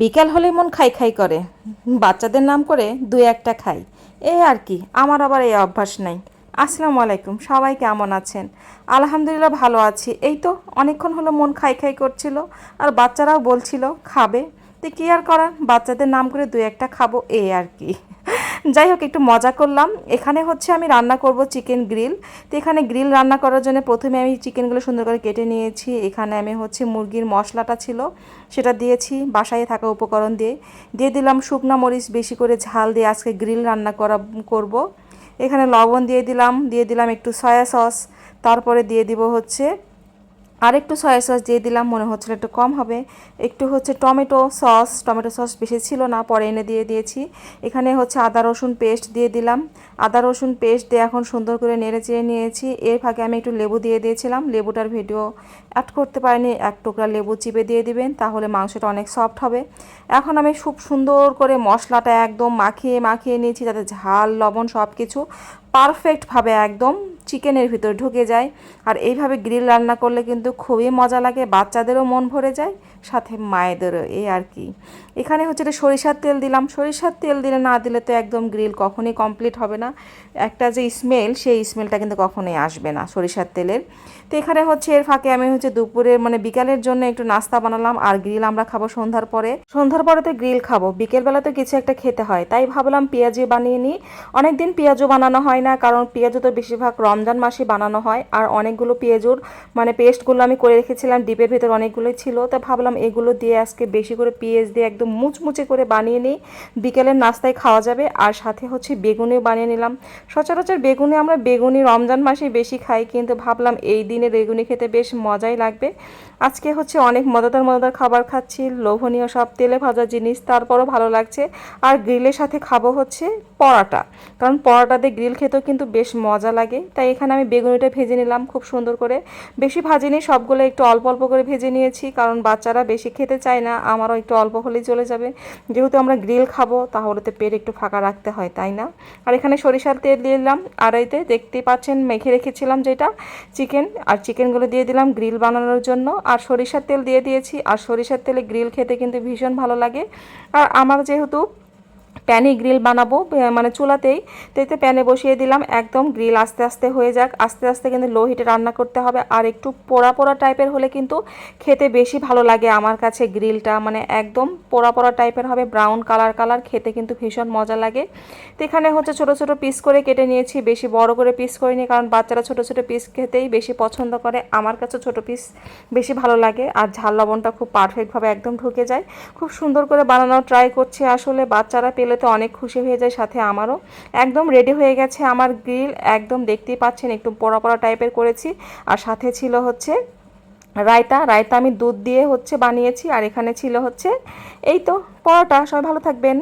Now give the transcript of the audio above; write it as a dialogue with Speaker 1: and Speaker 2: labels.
Speaker 1: বিকাল হলে মন খাই খাই করে। বাচ্চাদের নাম করে দু একটা খাই। এই আর কি, আমার আবার এই অভ্যাস নাই। আসসালামু আলাইকুম, সবাই কেমন আছেন? আলহামদুলিল্লাহ ভালো আছি। এই তো অনেকক্ষণ হলো মন খাই খাই করছিল, আর বাচ্চারাও বলছিল, খাবে? তো কী আর করার? বাচ্চাদের নাম করে দু একটা খাব এই আর কি। যাই হোক, একটু মজা করলাম। এখানে হচ্ছে আমি রান্না করব চিকেন গ্রিল। তো এখানে গ্রিল রান্না করার জন্য প্রথমে আমি চিকেনগুলো সুন্দর করে কেটে নিয়েছি। এখানে আমি হচ্ছে মুরগির মশলাটা ছিল, সেটা দিয়েছি বাসায় থাকা উপকরণ দিয়ে। দিয়ে দিলাম শুকনা মরিচ, বেশি করে ঝাল দিয়ে আজকে গ্রিল রান্না করা, করব। এখানে লবণ দিয়ে দিলাম দিয়ে দিলাম একটু সয়া সস। তারপরে দিয়ে দিব হচ্ছে আর একটু সয়া সস দিয়ে দিলাম, মনে হচ্ছিল একটু কম হবে। একটু হচ্ছে টমেটো সস টমেটো সস বেশি ছিল না, পরে এনে দিয়ে দিয়েছি। এখানে হচ্ছে আদা, রসুন পেস্ট দিয়ে দিলাম। আদা, রসুন পেস্ট দিয়ে এখন সুন্দর করে নেড়ে চেড়ে নিয়েছি। এর ফাঁকে আমি একটু লেবু দিয়ে দিয়েছিলাম। লেবুটার ভিডিও অ্যাড করতে পারিনি। এক টুকরা লেবু চিপে দিয়ে দিবেন, তাহলে মাংসটা অনেক সফট হবে। এখন আমি খুব সুন্দর করে মশলাটা একদম মাখিয়ে মাখিয়ে নিয়েছি, যাতে ঝাল, লবণ সব কিছু পারফেক্টভাবে একদম চিকেনের ভিতরে ঢুকে যায়। আর এইভাবে গ্রিল রান্না করলে কিন্তু খুবই মজা লাগে, বাচ্চাদেরও মন ভরে যায়, সাথে মায়েদেরও এই আর কি। এখানে হচ্ছে এটা সরিষার তেল দিলাম। সরিষার তেল দিলে না দিলে তো একদম গ্রিল কখনোই কমপ্লিট হবে না। একটা যে স্মেল, সেই স্মেলটা কিন্তু কখনোই আসবে না সরিষার তেলের। তো এখানে হচ্ছে এর ফাঁকে আমি হচ্ছে দুপুরে মানে বিকালের জন্য একটু নাস্তা বানালাম, আর গ্রিল আমরা খাব সন্ধ্যার পরে। সন্ধ্যার পরে তো গ্রিল খাব। বিকেলবেলা তো কিছু একটা খেতে হয়। তাই ভাবলাম পেঁয়াজি বানিয়ে নিই। অনেকদিন পেঁয়াজও বানানো হয় না, কারণ পেঁয়াজও তো বেশিরভাগ রমজান মাসে বানানো হয়। আর অনেকগুলো পেঁয়াজুর মানে পেস্টগুলো আমি করে রেখেছিলাম, ডিপের ভিতর অনেকগুলোই ছিল। তা ভাবলাম এগুলো দিয়ে আজকে বেশি করে পেঁয়াজ দিয়ে একদম মুচমুচে করে বানিয়ে নিই। বিকেলের নাস্তায় খাওয়া যাবে। আর সাথে হচ্ছে বেগুনিও বানিয়ে নিলাম। সচরাচর বেগুনি আমরা বেগুনি রমজান মাসে বেশি খাই, কিন্তু ভাবলাম এই দিনে বেগুনি খেতে বেশ মজাই লাগবে। আজকে হচ্ছে অনেক মজাদার মজাদার খাবার খাচ্ছি, লোভনীয় সব তেলে ভাজা জিনিস, তারপরও ভালো লাগছে। আর গ্রিলের সাথে খাব হচ্ছে পরাটা। কারণ পরাটা দিয়ে গ্রিল খেতেও কিন্তু বেশ মজা লাগে। তাই এখানে আমি বেগুনিটা ভেজে নিলাম খুব সুন্দর করে। বেশি ভাজিনি, সবগুলো একটু অল্প অল্প করে ভেজে নিয়েছি, কারণ বাচ্চারা বেশি খেতে চায় না, আমারও একটু অল্প হলেই চলে যাবে। যেহেতু আমরা গ্রিল খাব তাহলে তো পেট একটু ফাঁকা রাখতে হয়, তাই না? আর এখানে সরিষার তেল দিয়ে দিলাম আর এতে দেখতেই পাচ্ছেন, মেখে রেখেছিলাম যেটা, চিকেন। আর চিকেনগুলো দিয়ে দিলাম গ্রিল বানানোর জন্য। আর সরিষার তেল দিয়ে দিয়েছি। আর সরিষার তেলে গ্রিল খেতে কিন্তু ভীষণ ভালো লাগে। আর আমার যেহেতু প্যানে গ্রিল বানাবো মানে চুলাতেই। তো এতে প্যানে বসিয়ে দিলাম, একদম গ্রিল আস্তে আস্তে হয়ে যাক। আস্তে আস্তে কিন্তু লো হিটে রান্না করতে হবে। আর একটু পোড়া পোড়া টাইপের হলে কিন্তু খেতে বেশি ভালো লাগে আমার কাছে গ্রিলটা। মানে একদম পোড়া পোড়া টাইপের হবে, ব্রাউন কালার কালার, খেতে কিন্তু ভীষণ মজা লাগে। তো এখানে হচ্ছে ছোট ছোট পিস করে কেটে নিয়েছি, বেশি বড় করে পিস করিনি, কারণ বাচ্চারা ছোট ছোট পিস খেতেই বেশি পছন্দ করে। আমার কাছে ছোট পিস বেশি ভালো লাগে আর ঝাল লবণটা খুব পারফেক্টভাবে একদম ঢুকে যায়। খুব সুন্দর করে বানানোর ট্রাই করছি আসলে, বাচ্চারা পেলে তো অনেক খুশি হয়ে যায়, সাথে আমারও। একদম রেডি হয়ে গেছে আমার গ্রিল একদম দেখতেই পাচ্ছেন, একটু পড়া পড়া টাইপের করেছি। আর সাথে ছিল হচ্ছে রায়তা। রায়তা আমি দুধ দিয়ে হচ্ছে বানিয়েছি, আর এখানে ছিল হচ্ছে এই তো, পরোটা। সবাই ভালো থাকবেন।